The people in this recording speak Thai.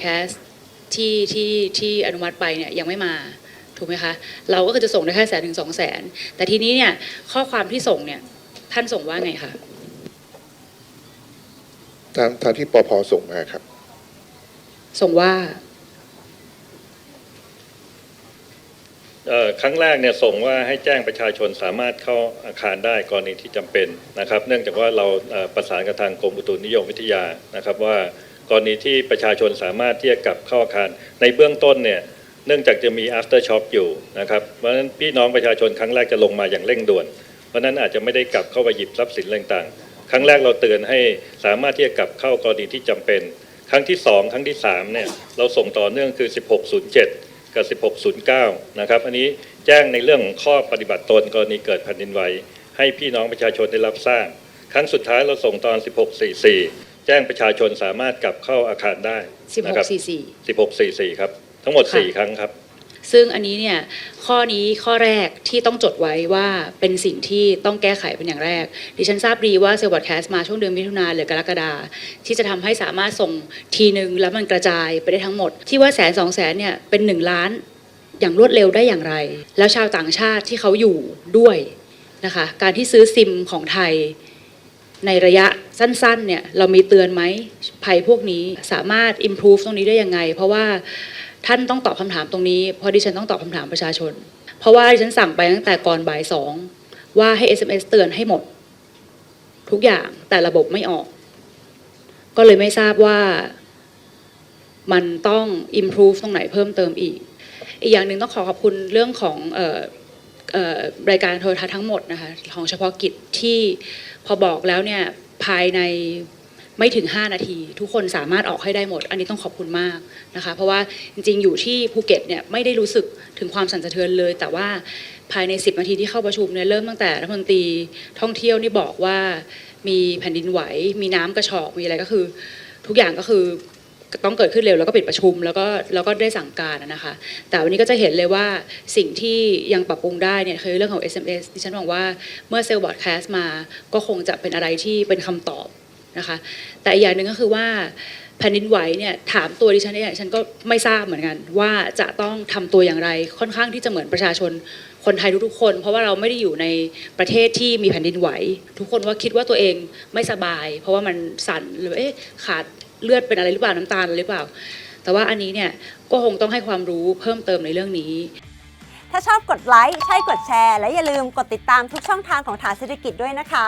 แคสที่ที่ที่อนุมัติไปเนี่ยยังไม่มาถูกไหมคะเราก็คือจะส่งได้แค่แสนถึงสองแสนแต่ทีนี้เนี่ยข้อความที่ส่งเนี่ยท่านส่งว่าไงคะตามตามที่ปพส่งมาครับ ส่งว่าเอ่อครั้งแรกเนี่ยส่งว่าให้แจ้งประชาชนสามารถเข้าอาคารได้กรณีที่จำเป็นนะครับ เนื่องจากว่าเราเอ่อประสานกับทางกรมอุตุนิยมวิทยานะครับว่า กรณีที่ประชาชนสามารถที่จะกลับเข้าอาคาร ในเบื้องต้นเนี่ยเนื่องจากจะมี after shock อยู่นะครับเพราะฉะนั้นพี่น้องประชาชนครั้งแรกจะลงมาอย่างเร่งด่วน เพราะนั้นอาจจะไม่ได้กลับเข้าไปหยิบทรัพย์สินต่างๆ ครั้งแรกเราเตือนให้สามารถที่จะกลับเข้ากรณีที่จำเป็น ครั้งที่ 2 ครั้งที่3เนี่ยเราส่งต่อเนื่องคือ 1607 กับ 1609 นะครับอันนี้แจ้งในเรื่องของข้อปฏิบัติตนกรณีเกิดแผ่นดินไหวให้พี่น้องประชาชนได้รับทราบครั้งสุดท้ายเราส่งตอน 1644 แจ้งประชาชนสามารถกลับเข้าอาคารได้นะครับ1644 1644 ครับ ทั้งหมด ค่ะ 4 ครั้งครับ ซึ่งอันนี้เนี่ยข้อนี้ข้อแรกที่ต้องจดไว้ว่าเป็นสิ่งที่ต้องแก้ไขเป็นอย่างแรก ดิฉันทราบดีว่าเซลล์บอดแคสต์มาช่วงเดือนมิถุนาหรือกรกฎาที่จะทำให้สามารถส่งทีหนึ่งแล้วมันกระจายไปได้ทั้งหมด ที่ว่าแสนสองแสนเนี่ยเป็นหนึ่งล้านอย่างรวดเร็วได้อย่างไร แล้วชาวต่างชาติที่เขาอยู่ด้วยนะคะการที่ซื้อซิมของไทย ในระยะสั้นๆเนี่ยเรามีเตือนไหมภัยพวกนี้สามารถ improve ตรงนี้ได้ยังไง เพราะว่าท่านต้องตอบคำถามตรงนี้เพราะดิฉันต้องตอบคำถามประชาชน เพราะว่าดิฉันสั่งไปตั้งแต่ก่อนบ่ายสองว่าให้ SMS เตือนให้หมด ทุกอย่างแต่ระบบไม่ออก ก็เลยไม่ทราบว่ามันต้อง improve ตรงไหนเพิ่มเติมอีก อีกอย่างหนึ่งต้องขอขอบคุณเรื่องของ รายการโทรทัศน์ทั้งหมดนะคะของเฉพาะกิจที่พอบอกแล้วเนี่ยภายในไม่ถึง 5 นาที ทุกคนสามารถออกให้ได้หมด อันนี้ต้องขอบคุณมากนะคะเพราะว่าจริงๆ อยู่ที่ภูเก็ตเนี่ยไม่ได้รู้สึกถึงความสั่นสะเทือนเลย แต่ว่าภายใน 10 นาทีที่เข้าประชุมเนี่ยเริ่มตั้งแต่รัฐมนตรีท่องเที่ยวนี่บอกว่ามีแผ่นดินไหว มีน้ำกระชอกมีอะไรก็คือ ทุกอย่างก็คือ ต้องเกิดขึ้นเร็วแล้วก็ปิดประชุม แล้วก็แล้วก็ได้สั่งการนะคะ แต่วันนี้ก็จะเห็นเลยว่าสิ่งที่ยังปรับปรุงได้เนี่ยคือเรื่องของ SMS ดิฉันหวังว่าเมื่อเซลล์บอร์ดแคสต์มาก็คงจะเป็นอะไรที่เป็นคำตอบนะคะ แต่อีกอย่างหนึ่งก็คือว่าแผ่นดินไหวเนี่ยถามตัวดิฉันเนี่ยฉันก็ไม่ทราบเหมือนกัน ว่าจะต้องทำตัวอย่างไรค่อนข้างที่จะเหมือนประชาชนคนไทยทุกๆคน เพราะว่าเราไม่ได้อยู่ในประเทศที่มีแผ่นดินไหว ทุกคนว่าคิดว่าตัวเองไม่สบาย เพราะว่ามันสั่นหรือเอ๊ะขาด เลือดเป็นอะไรหรือเปล่าน้ำตาลอะไรหรือเปล่า แต่ว่าอันนี้เนี่ยก็คงต้องให้ความรู้เพิ่มเติมในเรื่องนี้ ถ้าชอบกดไลค์ใช่กดแชร์ และอย่าลืมกดติดตามทุกช่องทางของฐานเศรษฐกิจด้วยนะคะ